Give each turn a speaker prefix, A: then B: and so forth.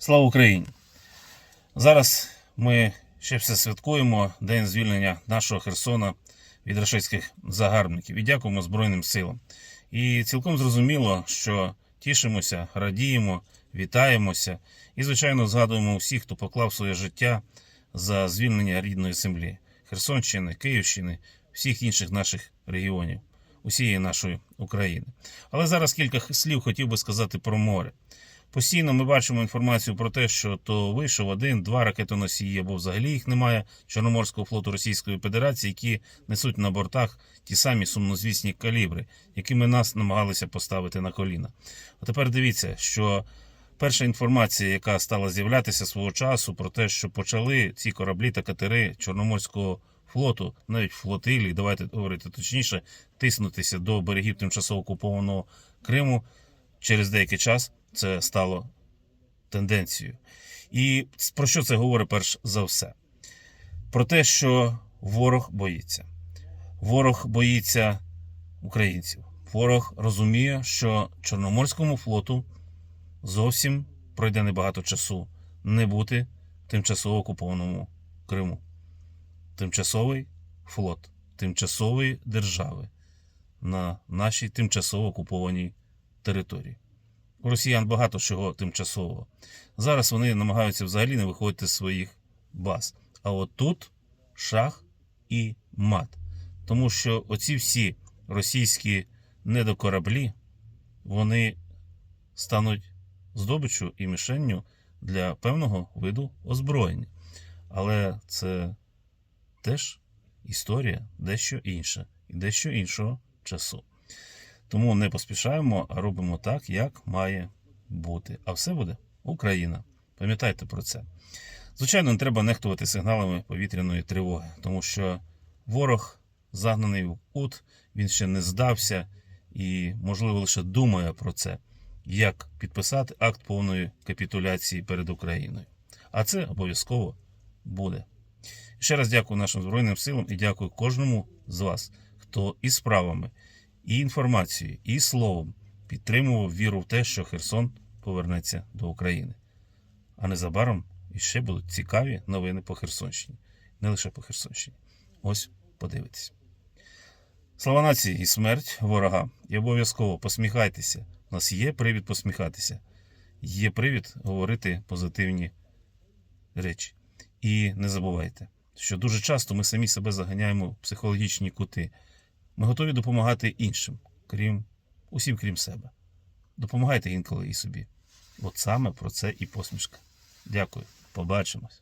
A: Слава Україні! Зараз ми ще все святкуємо День звільнення нашого Херсона від рашистських загарбників і дякуємо Збройним силам. І цілком зрозуміло, що тішимося, радіємо, вітаємося і, звичайно, згадуємо усіх, хто поклав своє життя за звільнення рідної землі Херсонщини, Київщини, всіх інших наших регіонів, усієї нашої України. Але зараз кілька слів хотів би сказати про море. Постійно ми бачимо інформацію про те, що то вийшов один-два ракетоносії, або взагалі їх немає Чорноморського флоту Російської Федерації, які несуть на бортах ті самі сумнозвісні калібри, якими нас намагалися поставити на коліна. А тепер дивіться, що перша інформація, яка стала з'являтися свого часу, про те, що почали ці кораблі та катери Чорноморського флоту, навіть флотилії, давайте говорити точніше, тиснутися до берегів тимчасово окупованого Криму через деякий час це стало тенденцією. І про що це говорить перш за все? Про те, що ворог боїться. Ворог боїться українців. Ворог розуміє, що Чорноморському флоту зовсім пройде небагато часу не бути тимчасово окупованому Криму. Тимчасовий флот тимчасової держави на нашій тимчасово окупованій території. У росіян багато чого тимчасового. Зараз вони намагаються взагалі не виходити з своїх баз. А от тут шах і мат. Тому що оці всі російські недокораблі, вони стануть здобиччю і мішенню для певного виду озброєння. Але це теж історія дещо інша і дещо іншого часу. Тому не поспішаємо, а робимо так, як має бути. А все буде Україна. Пам'ятайте про це. Звичайно, не треба нехтувати сигналами повітряної тривоги, тому що ворог загнаний в кут, він ще не здався і, можливо, лише думає про це, як підписати акт повної капітуляції перед Україною. А це обов'язково буде. Ще раз дякую нашим Збройним силам і дякую кожному з вас, хто і справами, і інформацією, і словом підтримував віру в те, що Херсон повернеться до України. А незабаром іще будуть цікаві новини по Херсонщині. Не лише по Херсонщині. Ось подивитесь. Слава нації і смерть ворога. І обов'язково посміхайтеся. У нас є привід посміхатися, є привід говорити позитивні речі. І не забувайте, що дуже часто ми самі себе заганяємо в психологічні кути. Ми готові допомагати іншим, крім усім, крім себе. Допомагайте інколи і собі. От саме про це і посмішка. Дякую. Побачимось.